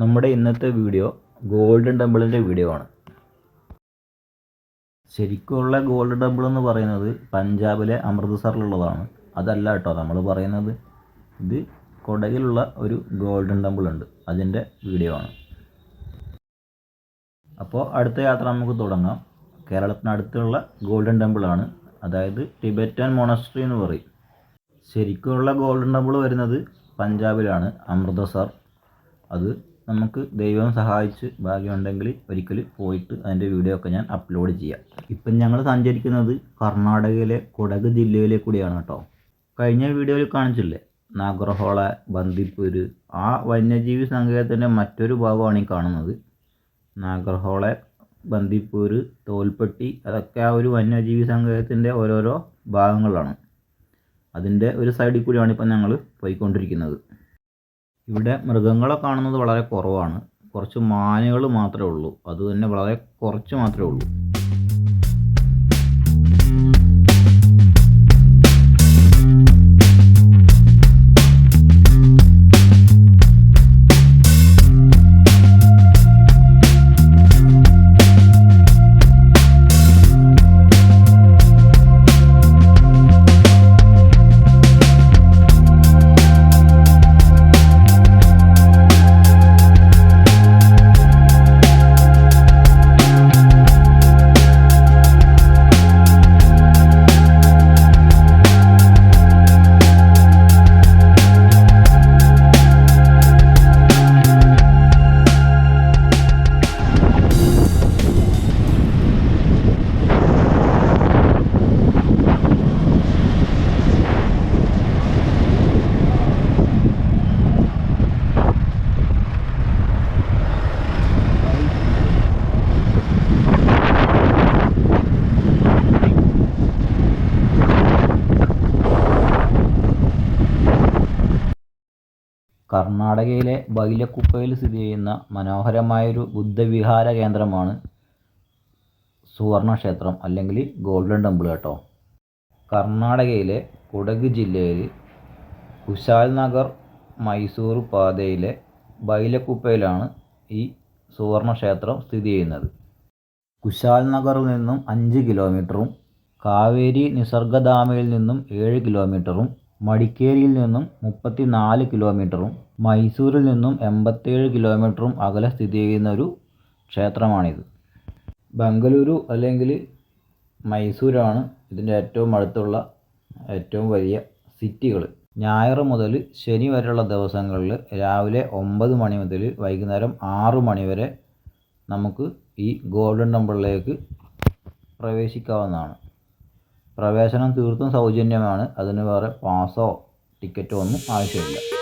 നമ്മുടെ ഇന്നത്തെ video golden ടെമ്പിളിന്റെ video ആണ്. ശരിക്കുള്ള ഗോൾഡൻ ടെമ്പിൾ എന്ന് പറയുന്നത് പഞ്ചാബിലെ അമൃത്സറിലുള്ളതാണ്. അതല്ല കേട്ടോ നമ്മൾ പറയുന്നത് ഇത് കൊടകിലുള്ള ഒരു ഗോൾഡൻ ടെമ്പിൾ ഉണ്ട് അതിന്റെ വീഡിയോ ആണ്. അപ്പോൾ അടുത്ത യാത്ര നമുക്ക് തുടങ്ങാം. കേരളത്തിനടുത്തുള്ള ഗോൾഡൻ ടെമ്പിളാണ് അതായത് ടിബറ്റൻ മൊണസ്ട്രി എന്ന് പറയും. ശരിക്കുള്ള ഗോൾഡൻ ടെമ്പിൾ വരുന്നത് പഞ്ചാബിലാണ് അമൃതസർ. അത് നമുക്ക് ദൈവം സഹായിച്ച് ഭാഗ്യമുണ്ടെങ്കിൽ ഒരിക്കൽ പോയിട്ട് അതിന്റെ വീഡിയോ ഒക്കെ ഞാൻ അപ്ലോഡ് ചെയ്യാം. ഇപ്പം ഞങ്ങൾ സഞ്ചരിക്കുന്നത് കർണാടകയിലെ കുടക് ജില്ലയിലെ കൂടിയാണ് കേട്ടോ. കഴിഞ്ഞ വീഡിയോയിൽ കാണിച്ചില്ലേ? നാഗർഹോള ബന്ദിപ്പൂര് ആ വന്യജീവി സങ്കേതത്തിന്റെ മറ്റൊരു ഭാഗമാണ് ഈ കാണുന്നത്. നാഗർഹോള ബന്ദിപ്പൂര് തോൽപ്പെട്ടി അതൊക്കെ ആ ഒരു വന്യജീവി സങ്കേതത്തിന്റെ ഓരോരോ ഭാഗങ്ങളാണ്. അതിന്റെ ഒരു സൈഡിൽ കൂടിയാണ് ഇപ്പം ഞങ്ങൾ പോയിക്കൊണ്ടിരിക്കുന്നത്. ഇവിടെ മൃഗങ്ങളെ കാണുന്നത് വളരെ കുറവാണ്. കുറച്ച് മാനുകൾ മാത്രമേ ഉള്ളൂ. അതുതന്നെ വളരെ കുറച്ച് മാത്രമേ ഉള്ളൂ. കർണാടകയിലെ ബൈലക്കുപ്പയിൽ സ്ഥിതി ചെയ്യുന്ന മനോഹരമായൊരു ബുദ്ധവിഹാര കേന്ദ്രമാണ് സുവർണ ക്ഷേത്രം അല്ലെങ്കിൽ ഗോൾഡൻ ടെമ്പിൾ കേട്ടോ. കർണാടകയിലെ കുടക് ജില്ലയിൽ കുശാൽ നഗർ മൈസൂർ പാതയിലെ ബൈലക്കുപ്പയിലാണ് ഈ സുവർണ ക്ഷേത്രം സ്ഥിതി ചെയ്യുന്നത്. കുശാൽ നഗറിൽ നിന്നും അഞ്ച് കിലോമീറ്ററും കാവേരി നിസർഗധാമയിൽ നിന്നും ഏഴ് കിലോമീറ്ററും മടിക്കേരിയിൽ നിന്നും മുപ്പത്തി നാല് കിലോമീറ്ററും മൈസൂരിൽ നിന്നും എൺപത്തേഴ് കിലോമീറ്ററും അകലെ സ്ഥിതി ചെയ്യുന്ന ഒരു ക്ഷേത്രമാണിത്. ബംഗളൂരു അല്ലെങ്കിൽ മൈസൂരാണ് ഇതിന്റെ ഏറ്റവും അടുത്തുള്ള ഏറ്റവും വലിയ സിറ്റികൾ ഞായർ മുതൽ ശനി വരെയുള്ള ദിവസങ്ങളിൽ രാവിലെ ഒമ്പത് മണി മുതൽ വൈകുന്നേരം ആറ് മണി വരെ നമുക്ക് ഈ ഗോൾഡൻ ടെമ്പിളിലേക്ക് പ്രവേശിക്കാവുന്നതാണ്. പ്രവേശനം തീർത്തും സൗജന്യമാണ്. അതിന് വേറെ പാസോ ടിക്കറ്റോ ഒന്നും ആവശ്യമില്ല.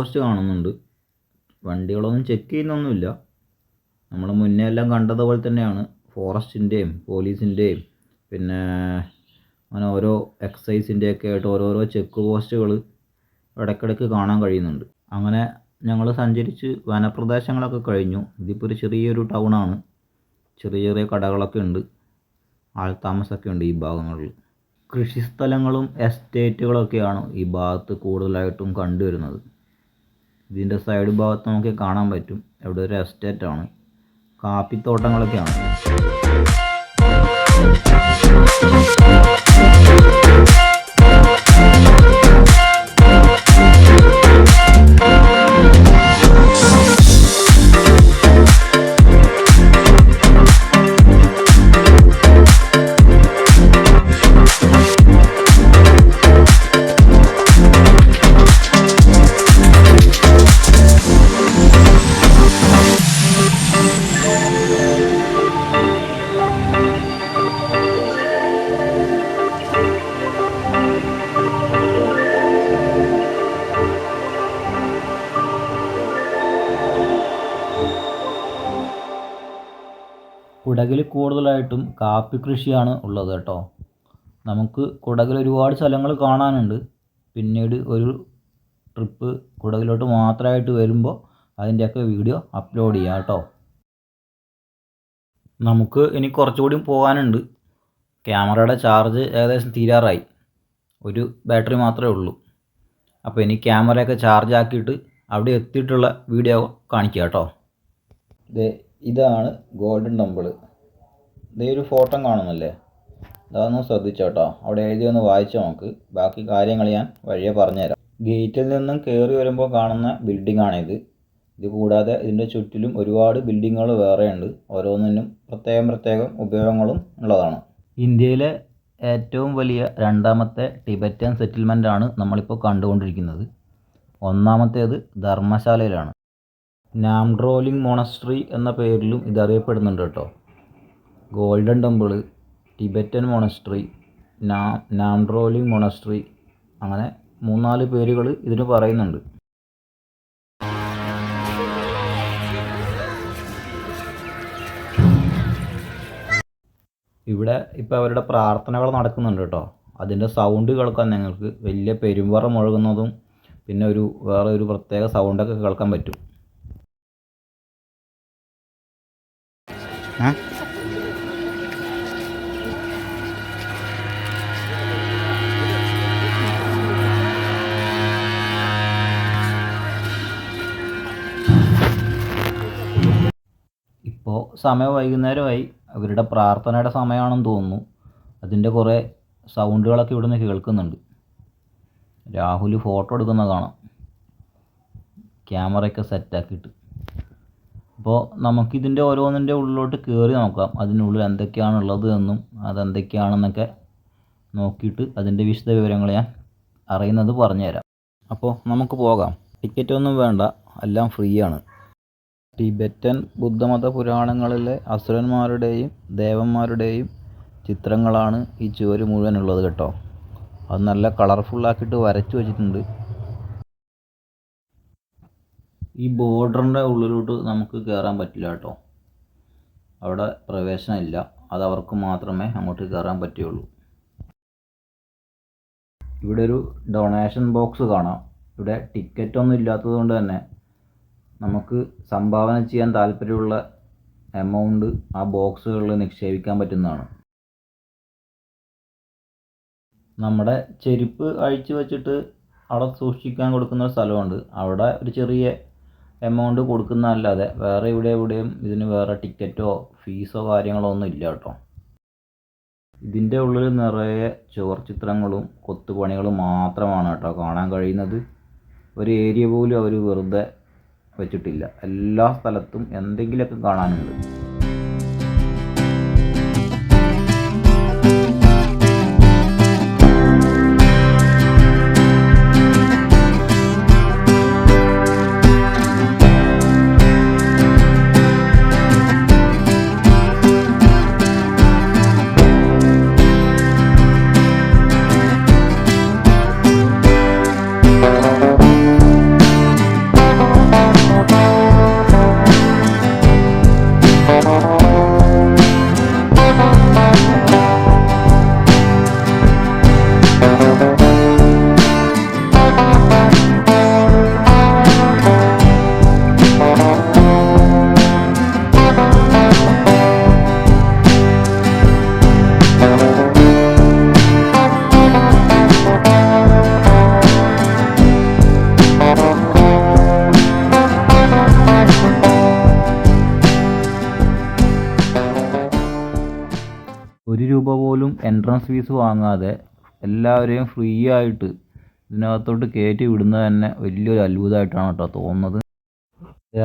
പോസ്റ്റ് കാണുന്നുണ്ട്. വണ്ടികളൊന്നും ചെക്ക് ചെയ്യുന്നൊന്നുമില്ല. നമ്മൾ മുന്നേ എല്ലാം കണ്ടതുപോലെ തന്നെയാണ്. ഫോറസ്റ്റിന്റെയും പോലീസിന്റെയും പിന്നെ അങ്ങനെ ഓരോ എക്സൈസിന്റെയൊക്കെ ആയിട്ട് ഓരോരോ ചെക്ക് പോസ്റ്റുകൾ ഇടയ്ക്കിടയ്ക്ക് കാണാൻ കഴിയുന്നുണ്ട്. അങ്ങനെ ഞങ്ങൾ സഞ്ചരിച്ച് വനപ്രദേശങ്ങളൊക്കെ കഴിഞ്ഞു. ഇതിപ്പോൾ ഒരു ചെറിയൊരു ടൗണാണ് ചെറിയ ചെറിയ കടകളൊക്കെ ഉണ്ട്. ആൾ താമസമൊക്കെ ഉണ്ട് ഈ ഭാഗങ്ങളിൽ. കൃഷിസ്ഥലങ്ങളും എസ്റ്റേറ്റുകളൊക്കെയാണ് ഈ ഭാഗത്ത് കൂടുതലായിട്ടും കണ്ടുവരുന്നത്. ഇതിന്റെ സൈഡ് ഭാഗത്ത് നമുക്ക് കാണാൻ പറ്റും. ഇവിടെ ഒരു എസ്റ്റേറ്റാണ് കാപ്പിത്തോട്ടങ്ങളൊക്കെയാണ്. കൂടുതലായിട്ടും കാപ്പി കൃഷിയാണ് ഉള്ളത് കേട്ടോ. നമുക്ക് കുടകിൽ ഒരുപാട് സ്ഥലങ്ങൾ കാണാനുണ്ട്. പിന്നീട് ഒരു ട്രിപ്പ് കുടകിലോട്ട് മാത്രമായിട്ട് വരുമ്പോൾ അതിന്റെയൊക്കെ വീഡിയോ അപ്ലോഡ് ചെയ്യാം കേട്ടോ. നമുക്ക് ഇനി കുറച്ചുകൂടി പോകാനുണ്ട്. ക്യാമറയുടെ ചാർജ് ഏകദേശം തീരാറായി. ഒരു ബാറ്ററി മാത്രമേ ഉള്ളൂ. അപ്പോൾ ഇനി ക്യാമറയൊക്കെ ചാർജ് ആക്കിയിട്ട് അവിടെ എത്തിയിട്ടുള്ള വീഡിയോ കാണിക്കുക കേട്ടോ. ഇത് ഇതാണ് ഗോൾഡൻ ടെമ്പിൾ ഇതേ ഒരു ഫോട്ടോ കാണുന്നല്ലേ അതൊന്ന് ശ്രദ്ധിച്ചോട്ടോ. അവിടെ എഴുതി ഒന്ന് വായിച്ചു നോക്ക്. ബാക്കി കാര്യങ്ങൾ ഞാൻ വഴിയെ പറഞ്ഞുതരാം. ഗേറ്റിൽ നിന്നും കയറി വരുമ്പോൾ കാണുന്ന ബിൽഡിംഗ് ആണിത് ഇത് കൂടാതെ ഇതിന്റെ ചുറ്റിലും ഒരുപാട് ബിൽഡിങ്ങുകൾ വേറെയുണ്ട്. ഓരോന്നിനും പ്രത്യേകം പ്രത്യേകം ഉപയോഗങ്ങളും ഉള്ളതാണ്. ഇന്ത്യയിലെ ഏറ്റവും വലിയ രണ്ടാമത്തെ ടിബറ്റൻ സെറ്റിൽമെന്റ് ആണ് നമ്മളിപ്പോൾ കണ്ടുകൊണ്ടിരിക്കുന്നത്. ഒന്നാമത്തേത് ധർമ്മശാലയിലാണ്. നാംഡ്രോലിംഗ് മോണസ്ട്രി എന്ന പേരിലും ഇതറിയപ്പെടുന്നുണ്ട് കേട്ടോ. ഗോൾഡൻ ടെമ്പിൾ ടിബറ്റൻ മൊണസ്ട്രി നാ നാംഡ്രോലി മൊണസ്ട്രി അങ്ങനെ മൂന്നാൽ പേരുകൾ ഇതിന് പറയുന്നുണ്ട്. ഇവിടെ ഇപ്പോൾ അവരുടെ പ്രാർത്ഥനകൾ നടക്കുന്നുണ്ട് കേട്ടോ അതിന്റെ സൗണ്ട് കേൾക്കാൻ നിങ്ങൾക്ക് വലിയ പെരുമ്പറ മുഴകുന്നതും പിന്നെ ഒരു വേറെ ഒരു പ്രത്യേക സൗണ്ടൊക്കെ കേൾക്കാൻ പറ്റും. ഏ സമയം വൈകുന്നേരമായി അവരുടെ പ്രാർത്ഥനയുടെ സമയമാണെന്ന് തോന്നുന്നു. അതിന്റെ കുറേ സൗണ്ടുകളൊക്കെ ഇവിടുന്ന് കേൾക്കുന്നുണ്ട്. രാഹുൽ ഫോട്ടോ എടുക്കുന്ന കാണാം. ക്യാമറയൊക്കെ സെറ്റാക്കിയിട്ട്. അപ്പോൾ നമുക്കിതിന്റെ ഓരോന്നിന്റെ ഉള്ളിലോട്ട് കയറി നോക്കാം. അതിനുള്ളിൽ എന്തൊക്കെയാണുള്ളത് എന്നും അതെന്തൊക്കെയാണെന്നൊക്കെ നോക്കിയിട്ട് അതിന്റെ വിശദ വിവരങ്ങൾ ഞാൻ അറിയുന്നത് പറഞ്ഞുതരാം. അപ്പോൾ നമുക്ക് പോകാം. ടിക്കറ്റൊന്നും വേണ്ട. എല്ലാം ഫ്രീ ആണ്. ടിബറ്റൻ ബുദ്ധമത പുരാണങ്ങളിലെ അസുരന്മാരുടെയും ദേവന്മാരുടെയും ചിത്രങ്ങളാണ് ഈ ചുവര് മുഴുവനുള്ളത് കേട്ടോ. അത് നല്ല കളർഫുള്ളാക്കിയിട്ട് വരച്ചു വെച്ചിട്ടുണ്ട്. ഈ ബോർഡറിന്റെ ഉള്ളിലോട്ട് നമുക്ക് കയറാൻ പറ്റില്ല കേട്ടോ. അവിടെ പ്രവേശനമില്ല. അത് അവർക്ക് മാത്രമേ അങ്ങോട്ട് കയറാൻ പറ്റുകയുള്ളൂ. ഇവിടെ ഒരു ഡൊണേഷൻ ബോക്സ് കാണാം. ഇവിടെ ടിക്കറ്റ് ഒന്നും ഇല്ലാത്തത് കൊണ്ട് തന്നെ നമുക്ക് സംഭാവന ചെയ്യാൻ താല്പര്യമുള്ള എമൗണ്ട് ആ ബോക്സുകളിൽ നിക്ഷേപിക്കാൻ പറ്റുന്നതാണ്. നമ്മുടെ ചെരുപ്പ് അഴിച്ചു വച്ചിട്ട് അവിടെ സൂക്ഷിക്കാൻ കൊടുക്കുന്ന ഒരു സ്ഥലമുണ്ട്. അവിടെ ഒരു ചെറിയ എമൗണ്ട് കൊടുക്കുന്നതല്ലാതെ വേറെ ഇവിടെ എവിടെയും ഇതിന് വേറെ ടിക്കറ്റോ ഫീസോ കാര്യങ്ങളോ ഒന്നും ഇല്ല കേട്ടോ. ഇതിന്റെ ഉള്ളിൽ നിറയെ ചുവർ ചിത്രങ്ങളും കൊത്തുപണികളും മാത്രമാണ് കേട്ടോ കാണാൻ കഴിയുന്നത്. ഒരു ഏരിയ പോലും അവർ വെറുതെ വെച്ചിട്ടില്ല. എല്ലാ സ്ഥലത്തും എന്തെങ്കിലുമൊക്കെ കാണാനുണ്ട്. എൻട്രൻസ് ഫീസ് വാങ്ങാതെ എല്ലാവരെയും ഫ്രീ ആയിട്ട് ഇതിനകത്തോട്ട് കയറ്റി വിടുന്നത് തന്നെ വലിയൊരു അത്ഭുതമായിട്ടാണ് കേട്ടോ തോന്നുന്നത്.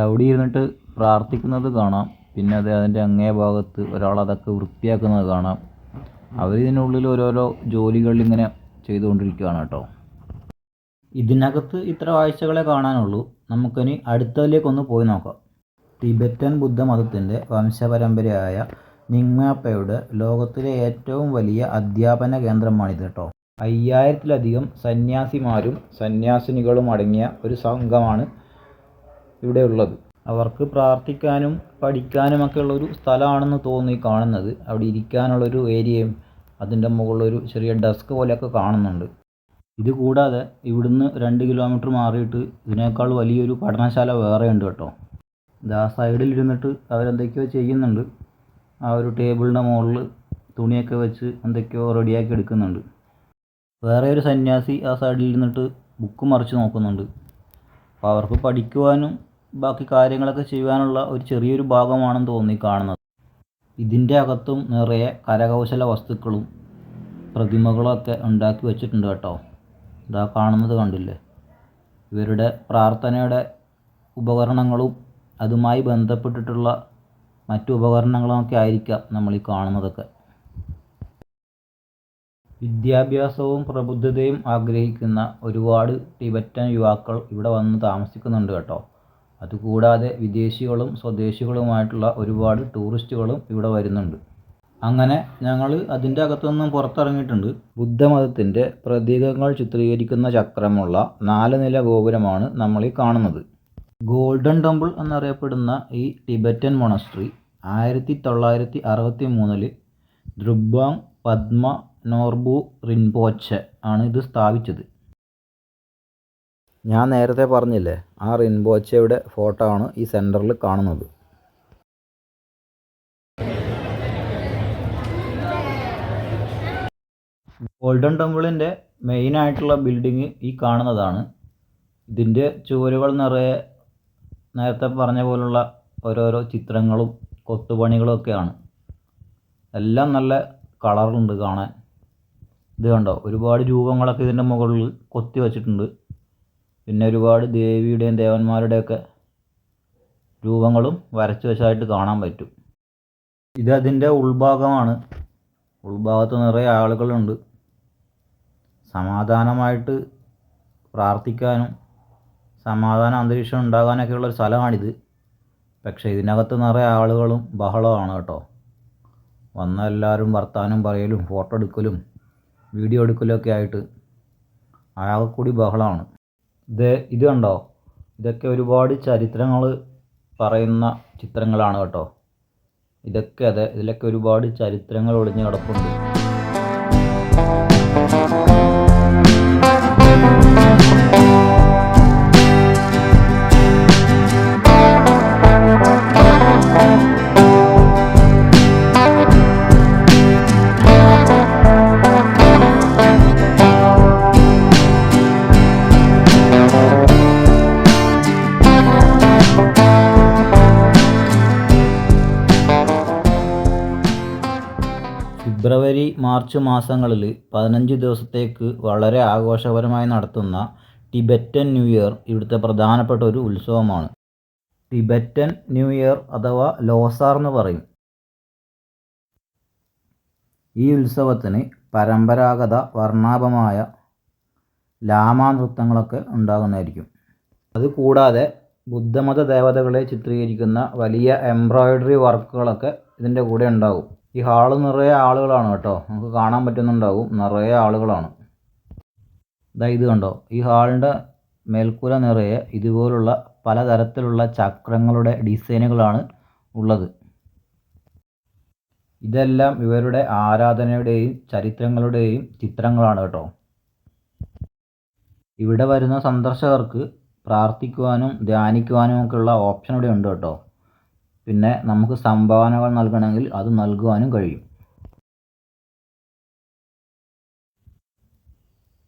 അവിടെ ഇരുന്നിട്ട് പ്രാർത്ഥിക്കുന്നത് കാണാം. പിന്നെ അത് അതിന്റെ അങ്ങേ ഭാഗത്ത് ഒരാൾ അതൊക്കെ വൃത്തിയാക്കുന്നത് കാണാം. അവരിതിനുള്ളിൽ ഓരോരോ ജോലികൾ ഇങ്ങനെ ചെയ്തുകൊണ്ടിരിക്കുകയാണ് കേട്ടോ. ഇതിനകത്ത് ഇത്ര ആഴ്ചകളെ കാണാനുള്ളൂ. നമുക്കിനി അടുത്തതിലേക്കൊന്ന് പോയി നോക്കാം. ടിബറ്റൻ ബുദ്ധമതത്തിന്റെ വംശപരമ്പരയായ നിങ്മാപ്പയുടെ ലോകത്തിലെ ഏറ്റവും വലിയ അധ്യാപന കേന്ദ്രമാണിത് കേട്ടോ അയ്യായിരത്തിലധികം സന്യാസിമാരും സന്യാസിനികളും അടങ്ങിയ ഒരു സംഘമാണ് ഇവിടെ ഉള്ളത് അവർക്ക് പ്രാർത്ഥിക്കാനും പഠിക്കാനുമൊക്കെ ഉള്ളൊരു സ്ഥലമാണെന്ന് തോന്നി കാണുന്നത്. അവിടെ ഇരിക്കാനുള്ളൊരു ഏരിയയും അതിന്റെ മുകളിലൊരു ചെറിയ ഡെസ്ക് പോലെയൊക്കെ കാണുന്നുണ്ട്. ഇത് കൂടാതെ ഇവിടുന്ന് രണ്ട് കിലോമീറ്റർ മാറിയിട്ട് ഇതിനേക്കാൾ വലിയൊരു പഠനശാല വേറെ ഉണ്ട് കേട്ടോ. ആ സൈഡിൽ ഇരുന്നിട്ട് അവരെന്തൊക്കെയോ ചെയ്യുന്നുണ്ട്. ആ ഒരു ടേബിളിന്റെ മുകളിൽ തുണിയൊക്കെ വെച്ച് എന്തൊക്കെയോ റെഡിയാക്കി എടുക്കുന്നുണ്ട്. വേറെ ഒരു സന്യാസി ആ സൈഡിൽ ഇരുന്നിട്ട് ബുക്ക് മറിച്ച് നോക്കുന്നുണ്ട്. അപ്പോൾ അവർക്ക് പഠിക്കുവാനും ബാക്കി കാര്യങ്ങളൊക്കെ ചെയ്യുവാനുള്ള ഒരു ചെറിയൊരു ഭാഗമാണെന്ന് തോന്നി കാണുന്നത്. ഇതിന്റെ അകത്തും നിറയെ കരകൗശല വസ്തുക്കളും പ്രതിമകളൊക്കെ ഉണ്ടാക്കി വെച്ചിട്ടുണ്ട് കേട്ടോ. ഇതാ കാണുന്നത് കണ്ടില്ലേ? ഇവരുടെ പ്രാർത്ഥനയുടെ ഉപകരണങ്ങളും അതുമായി ബന്ധപ്പെട്ടിട്ടുള്ള മറ്റു ഉപകരണങ്ങളുമൊക്കെ ആയിരിക്കാം നമ്മൾ ഈ കാണുന്നതൊക്കെ. വിദ്യാഭ്യാസവും പ്രബുദ്ധതയും ആഗ്രഹിക്കുന്ന ഒരുപാട് ടിബറ്റൻ യുവാക്കൾ ഇവിടെ വന്ന് താമസിക്കുന്നുണ്ട് കേട്ടോ. അതുകൂടാതെ വിദേശികളും സ്വദേശികളുമായിട്ടുള്ള ഒരുപാട് ടൂറിസ്റ്റുകളും ഇവിടെ വരുന്നുണ്ട്. അങ്ങനെ ഞങ്ങൾ അതിന്റെ അകത്തുനിന്നും പുറത്തിറങ്ങിയിട്ടുണ്ട്. ബുദ്ധമതത്തിന്റെ പ്രതീകങ്ങൾ ചിത്രീകരിക്കുന്ന ചക്രമുള്ള നാല് നില ഗോപുരമാണ് നമ്മൾ ഈ കാണുന്നത്. ഗോൾഡൻ ടെമ്പിൾ എന്നറിയപ്പെടുന്ന ഈ ടിബറ്റൻ മൊണസ്ട്രി ആയിരത്തി തൊള്ളായിരത്തി അറുപത്തി മൂന്നിൽ ദ്രുബാങ് പദ്മ നോർബു റിൻപോച്ചെ ആണ് ഇത് സ്ഥാപിച്ചത്. ഞാൻ നേരത്തെ പറഞ്ഞില്ലേ ആ റിൻപോച്ചയുടെ ഫോട്ടോ ആണ് ഈ സെന്ററിൽ കാണുന്നത്. ഗോൾഡൻ ടെമ്പിളിന്റെ മെയിൻ ആയിട്ടുള്ള ബിൽഡിങ് ഈ കാണുന്നതാണ്. ഇതിന്റെ ചുവരുകൾ നിറയെ നേരത്തെ പറഞ്ഞ പോലുള്ള ഓരോരോ ചിത്രങ്ങളും കൊത്തുപണികളും ഒക്കെയാണ്. എല്ലാം നല്ല കളറുണ്ട് കാണാൻ. ഇത് കണ്ടോ? ഒരുപാട് രൂപങ്ങളൊക്കെ ഇതിന്റെ മുകളിൽ കൊത്തി വച്ചിട്ടുണ്ട്. പിന്നെ ഒരുപാട് ദേവിയുടെയും ദേവന്മാരുടെയൊക്കെ രൂപങ്ങളും വരച്ചു വെച്ചതായിട്ട് കാണാൻ പറ്റും. ഇത് അതിന്റെ ഉൾഭാഗമാണ്. ഉൾഭാഗത്ത് നിറയെ ആളുകളുണ്ട്. സമാധാനമായിട്ട് പ്രാർത്ഥിക്കാനും സമാധാന അന്തരീക്ഷം ഉണ്ടാകാനൊക്കെയുള്ള ഒരു സ്ഥലമാണിത്. പക്ഷേ ഇതിനകത്ത് നിറയെ ആളുകളും ബഹളമാണ് കേട്ടോ. വന്ന എല്ലാവരും വർത്താനം പറയലും ഫോട്ടോ എടുക്കലും വീഡിയോ എടുക്കലൊക്കെ ആയിട്ട് ആകെ കൂടി ബഹളമാണ്. ഇത് ഇത് കണ്ടോ? ഇതൊക്കെ ഒരുപാട് ചരിത്രങ്ങൾ പറയുന്ന ചിത്രങ്ങളാണ് കേട്ടോ. ഇതൊക്കെ അതെ ഇതിലൊക്കെ ഒരുപാട് ചരിത്രങ്ങൾ ഒളിഞ്ഞു കിടപ്പുണ്ട്. മാർച്ച് മാസങ്ങളിൽ പതിനഞ്ച് ദിവസത്തേക്ക് വളരെ ആഘോഷപരമായി നടത്തുന്ന ടിബറ്റൻ ന്യൂ ഇയർ ഇവിടുത്തെ പ്രധാനപ്പെട്ട ഒരു ഉത്സവമാണ്. ടിബറ്റൻ ന്യൂ ഇയർ അഥവാ ലോസാർ എന്ന് പറയും. ഈ ഉത്സവത്തിന് പരമ്പരാഗത വർണാഭമായ ലാമാ നൃത്തങ്ങളൊക്കെ ഉണ്ടാകുന്നതായിരിക്കും. അതുകൂടാതെ ബുദ്ധമത ദേവതകളെ ചിത്രീകരിക്കുന്ന വലിയ എംബ്രോയ്ഡറി വർക്കുകളൊക്കെ ഇതിന്റെ കൂടെ ഉണ്ടാകും. ഈ ഹാൾ നിറയെ ആളുകളാണ് കേട്ടോ. നമുക്ക് കാണാൻ പറ്റുന്നുണ്ടാവും. നിറയെ ആളുകളാണ്. ഇതാ ഇത് കണ്ടോ? ഈ ഹാളിന്റെ മേൽക്കൂര നിറയെ ഇതുപോലുള്ള പലതരത്തിലുള്ള ചക്രങ്ങളുടെ ഡിസൈനുകളാണ് ഉള്ളത്. ഇതെല്ലാം ഇവരുടെ ആരാധനയുടെയും ചരിത്രങ്ങളുടെയും ചിത്രങ്ങളാണ് കേട്ടോ. ഇവിടെ വരുന്ന സന്ദർശകർക്ക് പ്രാർത്ഥിക്കുവാനും ധ്യാനിക്കുവാനും ഒക്കെയുള്ള ഓപ്ഷൻ ഇവിടെ ഉണ്ട് കേട്ടോ. പിന്നെ നമുക്ക് സംഭാവനകൾ നൽകണമെങ്കിൽ അത് നൽകുവാനും കഴിയും.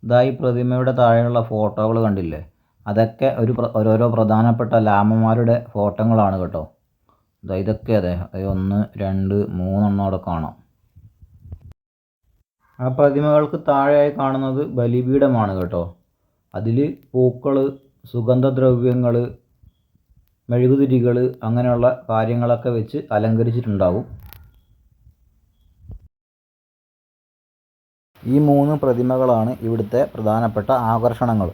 ഇതാ ഈ പ്രതിമയുടെ താഴെയുള്ള ഫോട്ടോകൾ കണ്ടില്ലേ? അതൊക്കെ ഒരു ഓരോരോ പ്രധാനപ്പെട്ട ലാമന്മാരുടെ ഫോട്ടോകളാണ് കേട്ടോ. ഇതാ ഇതൊക്കെ അത് ഒന്ന് രണ്ട് മൂന്നെണ്ണം അവിടെ കാണാം. ആ പ്രതിമകൾക്ക് താഴെയായി കാണുന്നത് ബലിപീഠമാണ് കേട്ടോ. അതിൽ പൂക്കൾ സുഗന്ധദ്രവ്യങ്ങൾ മെഴുകുതിരികൾ അങ്ങനെയുള്ള കാര്യങ്ങളൊക്കെ വെച്ച് അലങ്കരിച്ചിട്ടുണ്ടാവും. ഈ മൂന്ന് പ്രതിമകളാണ് ഇവിടുത്തെ പ്രധാനപ്പെട്ട ആകർഷണങ്ങൾ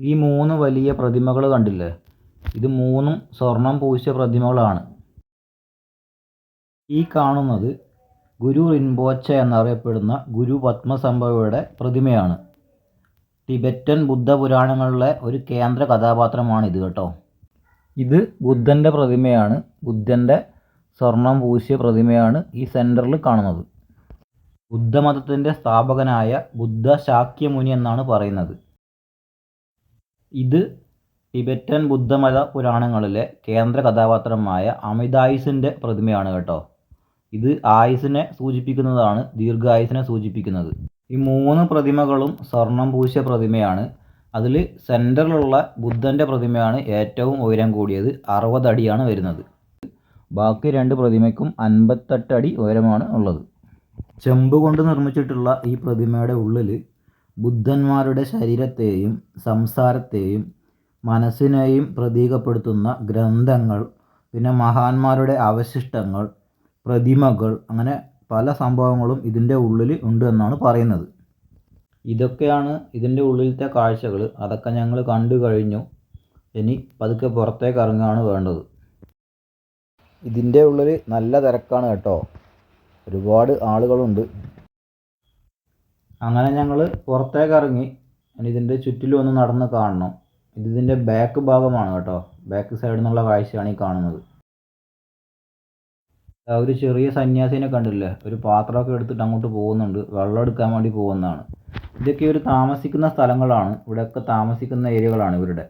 ഈ മൂന്ന് വലിയ പ്രതിമകൾ കണ്ടില്ലേ? ഇത് മൂന്നും സ്വർണം പൂശിയ പ്രതിമകളാണ്. ഈ കാണുന്നത് ഗുരു റിൻപോച്ച എന്നറിയപ്പെടുന്ന ഗുരു പത്മസംഭവയുടെ പ്രതിമയാണ്. ടിബറ്റൻ ബുദ്ധ പുരാണങ്ങളിലെ ഒരു കേന്ദ്ര കഥാപാത്രമാണ് ഇത് കേട്ടോ. ഇത് ബുദ്ധന്റെ പ്രതിമയാണ്. ബുദ്ധന്റെ സ്വർണം പൂശിയ പ്രതിമയാണ് ഈ സെന്ററിൽ കാണുന്നത്. ബുദ്ധമതത്തിന്റെ സ്ഥാപകനായ ബുദ്ധ ശാക്യമുനി എന്നാണ് പറയുന്നത്. ഇത് ടിബറ്റൻ ബുദ്ധമത പുരാണങ്ങളിലെ കേന്ദ്ര കഥാപാത്രമായ അമിതായുസിന്റെ പ്രതിമയാണ് കേട്ടോ. ഇത് ആയുസിനെ സൂചിപ്പിക്കുന്നതാണ് ദീർഘായുസിനെ സൂചിപ്പിക്കുന്നത്. ഈ മൂന്ന് പ്രതിമകളും സ്വർണം പൂശിയ പ്രതിമയാണ്. അതിൽ സെന്ററിലുള്ള ബുദ്ധന്റെ പ്രതിമയാണ് ഏറ്റവും ഉയരം കൂടിയത്. അറുപത് അടിയാണ് വരുന്നത്. ബാക്കി രണ്ട് പ്രതിമയ്ക്കും അൻപത്തെട്ട് അടി ഉയരമാണ് ഉള്ളത്. ചെമ്പ് കൊണ്ട് നിർമ്മിച്ചിട്ടുള്ള ഈ പ്രതിമയുടെ ഉള്ളിൽ ബുദ്ധന്മാരുടെ ശരീരത്തെയും സംസാരത്തെയും മനസ്സിനെയും പ്രതീകപ്പെടുത്തുന്ന ഗ്രന്ഥങ്ങൾ പിന്നെ മഹാന്മാരുടെ അവശിഷ്ടങ്ങൾ പ്രതിമകൾ അങ്ങനെ പല സംഭവങ്ങളും ഇതിന്റെ ഉള്ളിൽ ഉണ്ട് എന്നാണ് പറയുന്നത്. ഇതൊക്കെയാണ് ഇതിന്റെ ഉള്ളിലത്തെ കാഴ്ചകൾ. അതൊക്കെ ഞങ്ങൾ കണ്ടു കഴിഞ്ഞു. ഇനി പതുക്കെ പുറത്തേക്ക് ഇറങ്ങുകയാണ് വേണ്ടത്. ഇതിന്റെ ഉള്ളിൽ നല്ല തിരക്കാണ് കേട്ടോ. ഒരുപാട് ആളുകളുണ്ട്. അങ്ങനെ ഞങ്ങൾ പുറത്തേക്ക് ഇറങ്ങി. ഇനി ഇതിന്റെ ചുറ്റിലും ഒന്ന് നടന്ന് കാണണം. ഇത് ഇതിന്റെ ബാക്ക് ഭാഗമാണ് കേട്ടോ. ബാക്ക് സൈഡിൽ നിന്നുള്ള കാഴ്ചയാണ് ഈ കാണുന്നത്. ഒരു ചെറിയ സന്യാസിനെ കണ്ടില്ലേ? ഒരു പാത്രമൊക്കെ എടുത്തിട്ട് അങ്ങോട്ട് പോകുന്നുണ്ട്. വെള്ളം എടുക്കാൻ വേണ്ടി പോകുന്നതാണ്. ഇതൊക്കെ ഇവർ താമസിക്കുന്ന സ്ഥലങ്ങളാണ്. ഇവിടെയൊക്കെ താമസിക്കുന്ന ഏരിയകളാണ് ഇവരുടെ.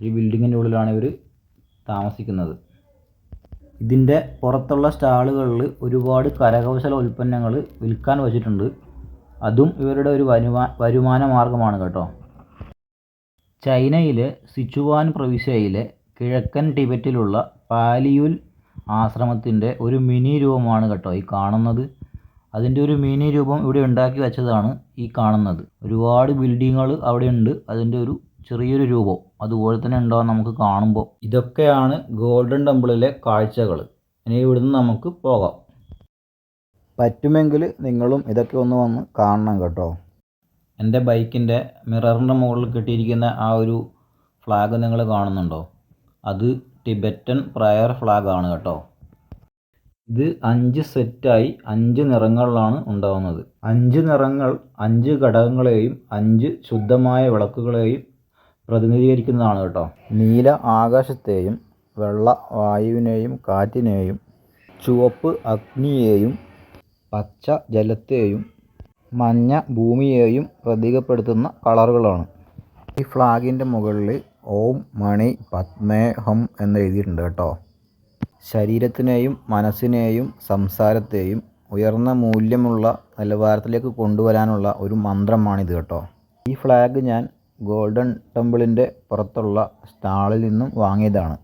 ഈ ബിൽഡിങ്ങിന്റെ ഉള്ളിലാണ് ഇവർ താമസിക്കുന്നത്. ഇതിന്റെ പുറത്തുള്ള സ്റ്റാളുകളിൽ ഒരുപാട് കരകൗശല ഉൽപ്പന്നങ്ങൾ വിൽക്കാൻ വച്ചിട്ടുണ്ട്. അതും ഇവരുടെ ഒരു വരുമാ വരുമാന മാർഗമാണ് കേട്ടോ. ചൈനയിലെ സിച്ചുവാൻ പ്രവിശ്യയിലെ കിഴക്കൻ ടിബറ്റിലുള്ള പാലിയുൽ ആശ്രമത്തിന്റെ ഒരു മിനി രൂപമാണ് കേട്ടോ ഈ കാണുന്നത്. അതിന്റെ ഒരു മിനി രൂപം ഇവിടെ ഉണ്ടാക്കി വെച്ചതാണ് ഈ കാണുന്നത്. ഒരുപാട് ബിൽഡിങ്ങുകൾ അവിടെ ഉണ്ട്. അതിന്റെ ഒരു ചെറിയൊരു രൂപം അതുപോലെ തന്നെ ഉണ്ടാവും നമുക്ക് കാണുമ്പോൾ. ഇതൊക്കെയാണ് ഗോൾഡൻ ടെമ്പിളിലെ കാഴ്ചകൾ. ഇനി ഇവിടുന്ന് നമുക്ക് പോകാം. പറ്റുമെങ്കിൽ നിങ്ങളും ഇതൊക്കെ ഒന്ന് വന്ന് കാണണം കേട്ടോ. എന്റെ ബൈക്കിന്റെ മിററിന്റെ മുകളിൽ കെട്ടിയിരിക്കുന്ന ആ ഒരു ഫ്ലാഗ് നിങ്ങൾ കാണുന്നുണ്ടോ? അത് ടിബറ്റൻ പ്രയർ ഫ്ലാഗ് ആണ് കേട്ടോ. ഇത് അഞ്ച് സെറ്റായി അഞ്ച് നിറങ്ങളിലാണ് ഉണ്ടാവുന്നത്. അഞ്ച് നിറങ്ങൾ അഞ്ച് ഘടകങ്ങളെയും അഞ്ച് ശുദ്ധമായ വിളക്കുകളെയും പ്രതിനിധീകരിക്കുന്നതാണ് കേട്ടോ. നീല ആകാശത്തെയും വെള്ള വായുവിനെയും കാറ്റിനെയും ചുവപ്പ് അഗ്നിയെയും പച്ച ജലത്തെയും മഞ്ഞ ഭൂമിയെയും പ്രതീകപ്പെടുത്തുന്ന കളറുകളാണ്. ഈ ഫ്ലാഗിന്റെ മുകളിൽ ഓം മണി പത്മേ ഹം എന്ന് എഴുതിയിട്ടുണ്ട് കേട്ടോ. ശരീരത്തിനെയും മനസ്സിനെയും സംസാരത്തെയും ഉയർന്ന മൂല്യമുള്ള നിലവാരത്തിലേക്ക് കൊണ്ടുവരാനുള്ള ഒരു മന്ത്രമാണിത് കേട്ടോ. ഈ ഫ്ലാഗ് ഞാൻ ഗോൾഡൻ ടെമ്പിളിന്റെ പുറത്തുള്ള സ്റ്റാളിൽ നിന്നും വാങ്ങിയതാണ്.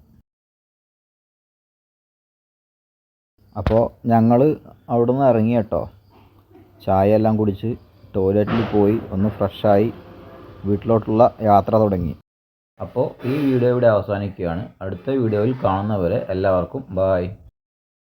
അപ്പോൾ ഞങ്ങൾ അവിടെ നിന്ന് ഇറങ്ങി കേട്ടോ. ചായ എല്ലാം കുടിച്ച് ടോയ്ലറ്റിൽ പോയി ഒന്ന് ഫ്രഷായി വീട്ടിലോട്ടുള്ള യാത്ര തുടങ്ങി. അപ്പോൾ ഈ വീഡിയോ ഇവിടെ അവസാനിക്കുകയാണ്. അടുത്ത വീഡിയോയിൽ കാണുന്നവരെ എല്ലാവർക്കും ബായ്